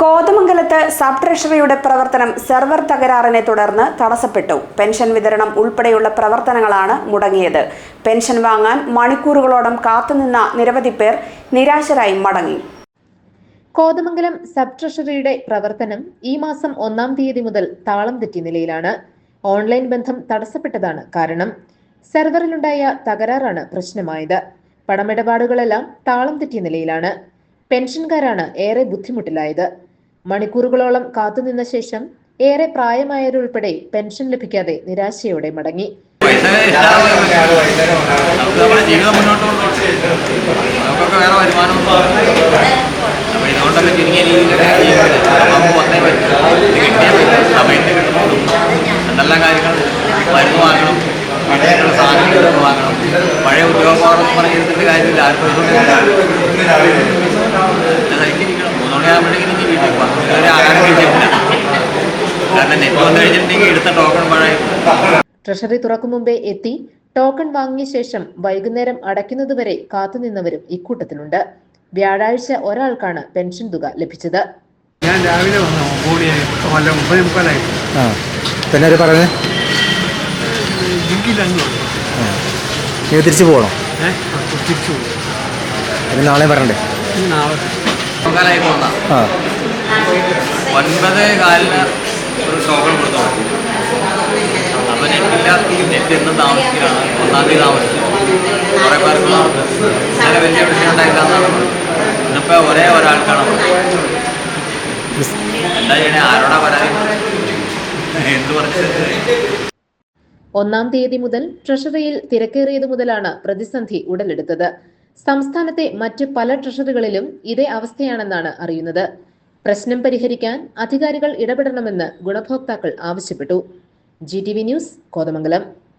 കോതമംഗലത്ത് സബ് ട്രഷറിയുടെ പ്രവർത്തനം സെർവർ തകരാറിനെ തുടർന്ന് തടസ്സപ്പെട്ടു. പെൻഷൻ വിതരണം ഉൾപ്പെടെയുള്ള പ്രവർത്തനങ്ങളാണ് മുടങ്ങിയത്. പെൻഷൻ വാങ്ങാൻ മണിക്കൂറുകളോളം കാത്തുനിന്ന നിരവധി പേർ നിരാശരായി മടങ്ങി. കോതമംഗലം സബ് ട്രഷറിയുടെ പ്രവർത്തനം ഈ മാസം ഒന്നാം തീയതി മുതൽ താളം തെറ്റിയ നിലയിലാണ്. ഓൺലൈൻ ബന്ധം തടസ്സപ്പെട്ടതാണ് കാരണം സെർവറിലുണ്ടായ തകരാറാണ് പ്രശ്നമായത്. പണമിടപാടുകളെല്ലാം താളം തെറ്റിയ നിലയിലാണ്. പെൻഷൻകാരാണ് ഏറെ ബുദ്ധിമുട്ടിലായത്. മണിക്കൂറുകളോളം കാത്തുനിന്ന ശേഷം ഏറെ പ്രായമായവരുൾപ്പെടെ പെൻഷൻ ലഭിക്കാതെ നിരാശയോടെ മടങ്ങി. കാര്യങ്ങൾ മരുന്ന് വാങ്ങണം പഴയ പറഞ്ഞിരുന്നിട്ട് കാര്യമില്ല ആർക്കും നെറ്റ് വന്നു കഴിഞ്ഞിട്ടുണ്ടെങ്കിൽ എടുത്ത ടോക്കൺ പഴയ. ട്രഷറി തുറക്കും മുമ്പേ എത്തി. ടോക്കൺ വാങ്ങിയ ശേഷം വൈകുന്നേരം അടയ്ക്കുന്നതുവരെ കാത്തുനിന്നവരും ഇക്കൂട്ടത്തിലുണ്ട്. വ്യാഴാഴ്ച ഒരാൾക്കാണ് പെൻഷൻ തുക ലഭിച്ചത്. ഞാൻ രാവിലെ വന്നു. ഒമ്പത് മണി അല്ല ഒമ്പത് മുക്കാലായി. ആ. പിന്നെ പറഞ്ഞേ തിരിച്ചു പോകണം? തിരിച്ചു പോകും നാളെ. പറയണ്ടേ നാളെ ഒൻപത് കാലിന് ടോക്കൺ കൊടുത്തു അപ്പോൾ നെറ്റില്ലാത്ത നെറ്റ് എന്നും താമസിക്കുകയാണ്. ഒന്നാം തീയതി താമസിച്ചു കുറേ പേർക്കുള്ള അങ്ങനെ വലിയ വിഷയം ഉണ്ടായില്ല എന്നാണ് ഇന്നിപ്പോൾ ഒരേ ഒരാൾക്കാണ്. എന്താ ചെയ്യണേ? ആരോടാ പരാതി? എന്ത് പറഞ്ഞു ഒന്നാം തീയതി മുതൽ ട്രഷറിയിൽ തിരക്കേറിയതു മുതലാണ് പ്രതിസന്ധി ഉടലെടുത്തത്. സംസ്ഥാനത്തെ മറ്റ് പല ട്രഷറികളിലും ഇതേ അവസ്ഥയാണെന്നാണ് അറിയുന്നത്. പ്രശ്നം പരിഹരിക്കാൻ അധികാരികൾ ഇടപെടണമെന്ന് ഗുണഭോക്താക്കൾ ആവശ്യപ്പെട്ടു. G T V news Kothamangalam.